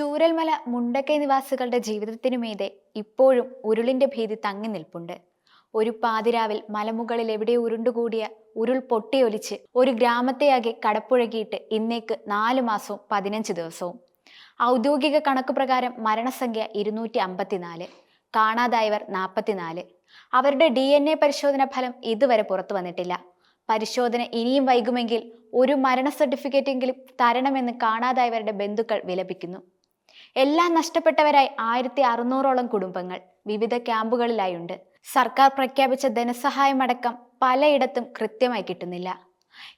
ചൂരൽമല മുണ്ടക്കൈ നിവാസികളുടെ ജീവിതത്തിനുമീതെ ഇപ്പോഴും ഉരുളിന്റെ ഭീതി തങ്ങി നിൽപ്പുണ്ട്. ഒരു പാതിരാവിൽ മലമുകളിൽ എവിടെ ഉരുണ്ടുകൂടിയ ഉരുൾ പൊട്ടിയൊലിച്ച് ഒരു ഗ്രാമത്തെയാകെ കടപ്പുഴകിയിട്ട് ഇന്നേക്ക് നാല് മാസവും പതിനഞ്ച് ദിവസവും. ഔദ്യോഗിക കണക്ക് പ്രകാരം മരണസംഖ്യ ഇരുന്നൂറ്റി അമ്പത്തിനാല് കാണാതായവർ നാൽപ്പത്തിനാല് അവരുടെ ഡി എൻ എ പരിശോധന ഫലം ഇതുവരെ പുറത്തു വന്നിട്ടില്ല. പരിശോധന ഇനിയും വൈകുമെങ്കിൽ ഒരു മരണ സർട്ടിഫിക്കറ്റെങ്കിലും തരണമെന്ന് കാണാതായവരുടെ ബന്ധുക്കൾ വിലപിക്കുന്നു. എല്ലാം നഷ്ടപ്പെട്ടവരായി ആയിരത്തി അറുന്നൂറോളം കുടുംബങ്ങൾ വിവിധ ക്യാമ്പുകളിലായുണ്ട്. സർക്കാർ പ്രഖ്യാപിച്ച ധനസഹായമടക്കം പലയിടത്തും കൃത്യമായി കിട്ടുന്നില്ല.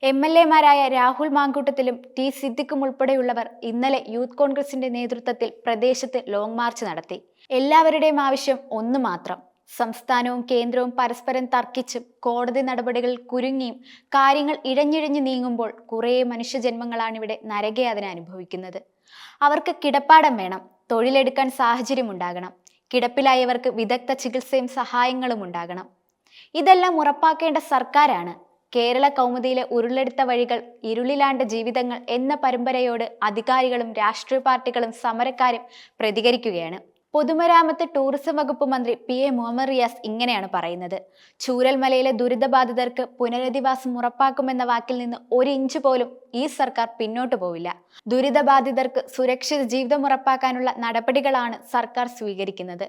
എം എൽ എമാരായ രാഹുൽ മാങ്കൂട്ടത്തിലും ടി സിദ്ദിഖും ഉൾപ്പെടെയുള്ളവർ ഇന്നലെ യൂത്ത് കോൺഗ്രസിന്റെ നേതൃത്വത്തിൽ പ്രദേശത്ത് ലോങ് മാർച്ച് നടത്തി. എല്ലാവരുടെയും ആവശ്യം ഒന്ന് മാത്രം. സംസ്ഥാനവും കേന്ദ്രവും പരസ്പരം തർക്കിച്ചും കോടതി നടപടികൾ കുരുങ്ങിയും കാര്യങ്ങൾ ഇഴഞ്ഞിഴഞ്ഞു നീങ്ങുമ്പോൾ കുറേ മനുഷ്യജന്മങ്ങളാണ് ഇവിടെ നരകയാതന അനുഭവിക്കുന്നത്. അവർക്ക് കിടപ്പാടം വേണം തൊഴിലെടുക്കാൻ സാഹചര്യം ഉണ്ടാകണം കിടപ്പിലായവർക്ക് വിദഗ്ധ ചികിത്സയും സഹായങ്ങളും ഉണ്ടാകണം. ഇതെല്ലാം ഉറപ്പാക്കേണ്ട സർക്കാരാണ്. കേരള കൗമുദിയിലെ ഉരുളെടുത്ത വഴികൾ ഇരുളിലാണ്ട ജീവിതങ്ങൾ എന്ന പരമ്പരയോട് അധികാരികളും രാഷ്ട്രീയ പാർട്ടികളും സമരക്കാരും പ്രതികരിക്കുകയാണ്. പൊതുമരാമത്ത് ടൂറിസം വകുപ്പ് മന്ത്രി പി എ മുഹമ്മദ് റിയാസ് ഇങ്ങനെയാണ് പറയുന്നത്. ചൂരൽമലയിലെ ദുരിതബാധിതർക്ക് പുനരധിവാസം ഉറപ്പാക്കുമെന്ന വാക്കിൽ നിന്ന് ഒരു ഇഞ്ച് പോലും ഈ സർക്കാർ പിന്നോട്ട് പോവില്ല. ദുരിതബാധിതർക്ക് സുരക്ഷിത ജീവിതം ഉറപ്പാക്കാനുള്ള നടപടികളാണ് സർക്കാർ സ്വീകരിക്കുന്നത്.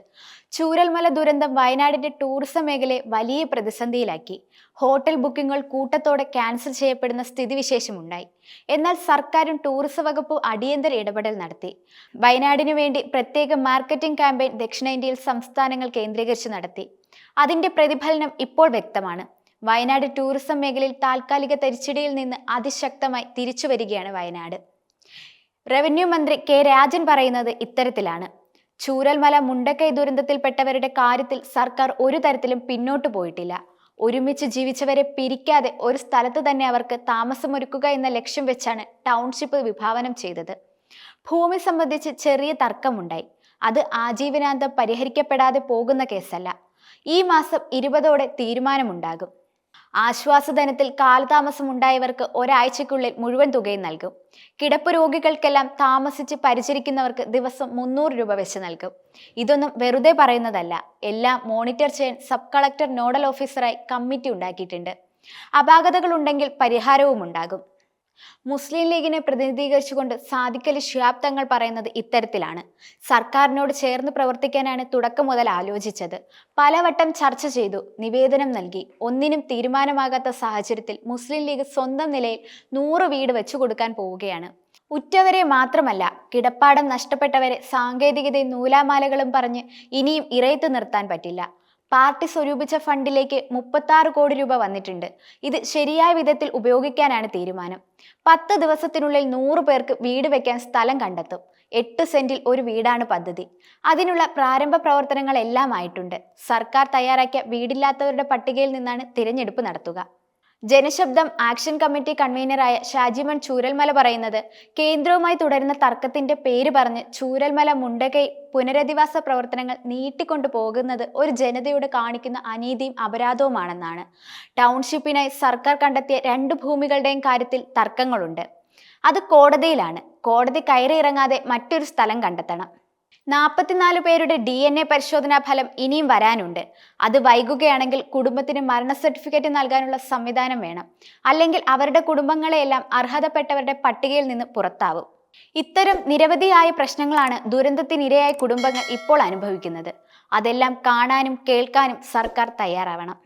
ചൂരൽമല ദുരന്തം വയനാടിന്റെ ടൂറിസം മേഖലയെ വലിയ പ്രതിസന്ധിയിലാക്കി. ഹോട്ടൽ ബുക്കിംഗുകൾ കൂട്ടത്തോടെ ക്യാൻസൽ ചെയ്യപ്പെടുന്ന സ്ഥിതിവിശേഷമുണ്ടായി. എന്നാൽ സർക്കാരും ടൂറിസം വകുപ്പും അടിയന്തര ഇടപെടൽ നടത്തി. വയനാടിനു വേണ്ടി പ്രത്യേക മാർക്കറ്റിംഗ് ക്യാമ്പയിൻ ദക്ഷിണേന്ത്യയിൽ സംസ്ഥാനങ്ങൾ കേന്ദ്രീകരിച്ച് നടത്തി. അതിന്റെ പ്രതിഫലനം ഇപ്പോൾ വ്യക്തമാണ്. വയനാട് ടൂറിസം മേഖലയിൽ താൽക്കാലിക തരിച്ചടിയിൽ നിന്ന് അതിശക്തമായി തിരിച്ചു വരികയാണ് വയനാട്. റവന്യൂ മന്ത്രി കെ രാജൻ പറയുന്നത് ഇത്തരത്തിലാണ്. ചൂരൽമല മുണ്ടക്കൈ ദുരന്തത്തിൽപ്പെട്ടവരുടെ കാര്യത്തിൽ സർക്കാർ ഒരു തരത്തിലും പിന്നോട്ട് പോയിട്ടില്ല. ഒരുമിച്ച് ജീവിച്ചവരെ പിരിക്കാതെ ഒരു സ്ഥലത്ത് തന്നെ അവർക്ക് താമസമൊരുക്കുക എന്ന ലക്ഷ്യം വെച്ചാണ് ടൗൺഷിപ്പ് വിഭാവനം ചെയ്തത്. ഭൂമി സംബന്ധിച്ച് ചെറിയ തർക്കമുണ്ടായി. അത് ആജീവനാന്തം പരിഹരിക്കപ്പെടാതെ പോകുന്ന കേസല്ല. ഈ മാസം ഇരുപതോടെ തീരുമാനമുണ്ടാകും. ആശ്വാസധനത്തിൽ കാലതാമസം ഉണ്ടായവർക്ക് ഒരാഴ്ചയ്ക്കുള്ളിൽ മുഴുവൻ തുകയും നൽകും. കിടപ്പ് രോഗികൾക്കെല്ലാം താമസിച്ച് പരിചരിക്കുന്നവർക്ക് ദിവസം മുന്നൂറ് രൂപ വെച്ച് നൽകും. ഇതൊന്നും വെറുതെ പറയുന്നതല്ല. എല്ലാം മോണിറ്റർ ചെയ്യാൻ സബ് കളക്ടർ നോഡൽ ഓഫീസറായി കമ്മിറ്റി ഉണ്ടാക്കിയിട്ടുണ്ട്. അപാകതകളുണ്ടെങ്കിൽ പരിഹാരവും ഉണ്ടാകും. മുസ്ലിം ലീഗിനെ പ്രതിനിധീകരിച്ചുകൊണ്ട് സാദിഖലി ഷിയാബ് തങ്ങൾ പറയുന്നത് ഇത്തരത്തിലാണ്. സർക്കാരിനോട് ചേർന്ന് പ്രവർത്തിക്കാനാണ് തുടക്കം മുതൽ ആലോചിച്ചത്. പലവട്ടം ചർച്ച ചെയ്തു നിവേദനം നൽകി. ഒന്നിനും തീരുമാനമാകാത്ത സാഹചര്യത്തിൽ മുസ്ലിം ലീഗ് സ്വന്തം നിലയിൽ നൂറ് വീട് വെച്ചു കൊടുക്കാൻ പോവുകയാണ്. ഉറ്റവരെ മാത്രമല്ല കിടപ്പാടം നഷ്ടപ്പെട്ടവരെ സാങ്കേതികതയും നൂലാമാലകളും പറഞ്ഞ് ഇനിയും ഇറയത്ത് നിർത്താൻ പറ്റില്ല. പാർട്ടി സ്വരൂപിച്ച ഫണ്ടിലേക്ക് മുപ്പത്താറ് കോടി രൂപ വന്നിട്ടുണ്ട്. ഇത് ശരിയായ വിധത്തിൽ ഉപയോഗിക്കാനാണ് തീരുമാനം. പത്ത് ദിവസത്തിനുള്ളിൽ നൂറ് പേർക്ക് വീട് വെക്കാൻ സ്ഥലം കണ്ടെത്തും. എട്ട് സെന്റിൽ ഒരു വീടാണ് പദ്ധതി. അതിനുള്ള പ്രാരംഭ പ്രവർത്തനങ്ങളെല്ലാം ആയിട്ടുണ്ട്. സർക്കാർ തയ്യാറാക്കിയ വീടില്ലാത്തവരുടെ പട്ടികയിൽ നിന്നാണ് തിരഞ്ഞെടുപ്പ് നടത്തുക. ജനശബ്ദം ആക്ഷൻ കമ്മിറ്റി കൺവീനറായ ഷാജിമൺ ചൂരൽമല പറയുന്നത് കേന്ദ്രവുമായി തുടരുന്ന തർക്കത്തിന്റെ പേര് പറഞ്ഞ് ചൂരൽമല മുണ്ടകൈ പുനരധിവാസ പ്രവർത്തനങ്ങൾ നീട്ടിക്കൊണ്ടു പോകുന്നത് ഒരു ജനതയോട് കാണിക്കുന്ന അനീതിയും അപരാധവുമാണെന്നാണ്. ടൗൺഷിപ്പിനായി സർക്കാർ കണ്ടെത്തിയ രണ്ട് ഭൂമികളുടെയും കാര്യത്തിൽ തർക്കങ്ങളുണ്ട്. അത് കോടതിയിലാണ്. കോടതി കയറി ഇറങ്ങാതെ മറ്റൊരു സ്ഥലം കണ്ടെത്തണം. നാൽപ്പത്തിനാല് പേരുടെ ഡി എൻ എ പരിശോധനാ ഫലം ഇനിയും വരാനുണ്ട്. അത് വൈകുകയാണെങ്കിൽ കുടുംബത്തിന് മരണ സർട്ടിഫിക്കറ്റ് നൽകാനുള്ള സംവിധാനം വേണം. അല്ലെങ്കിൽ അവരുടെ കുടുംബങ്ങളെയെല്ലാം അർഹതപ്പെട്ടവരുടെ പട്ടികയിൽ നിന്ന് പുറത്താവും. ഇത്തരം നിരവധിയായ പ്രശ്നങ്ങളാണ് ദുരന്തത്തിനിരയായ കുടുംബങ്ങൾ ഇപ്പോൾ അനുഭവിക്കുന്നത്. അതെല്ലാം കാണാനും കേൾക്കാനും സർക്കാർ തയ്യാറാവണം.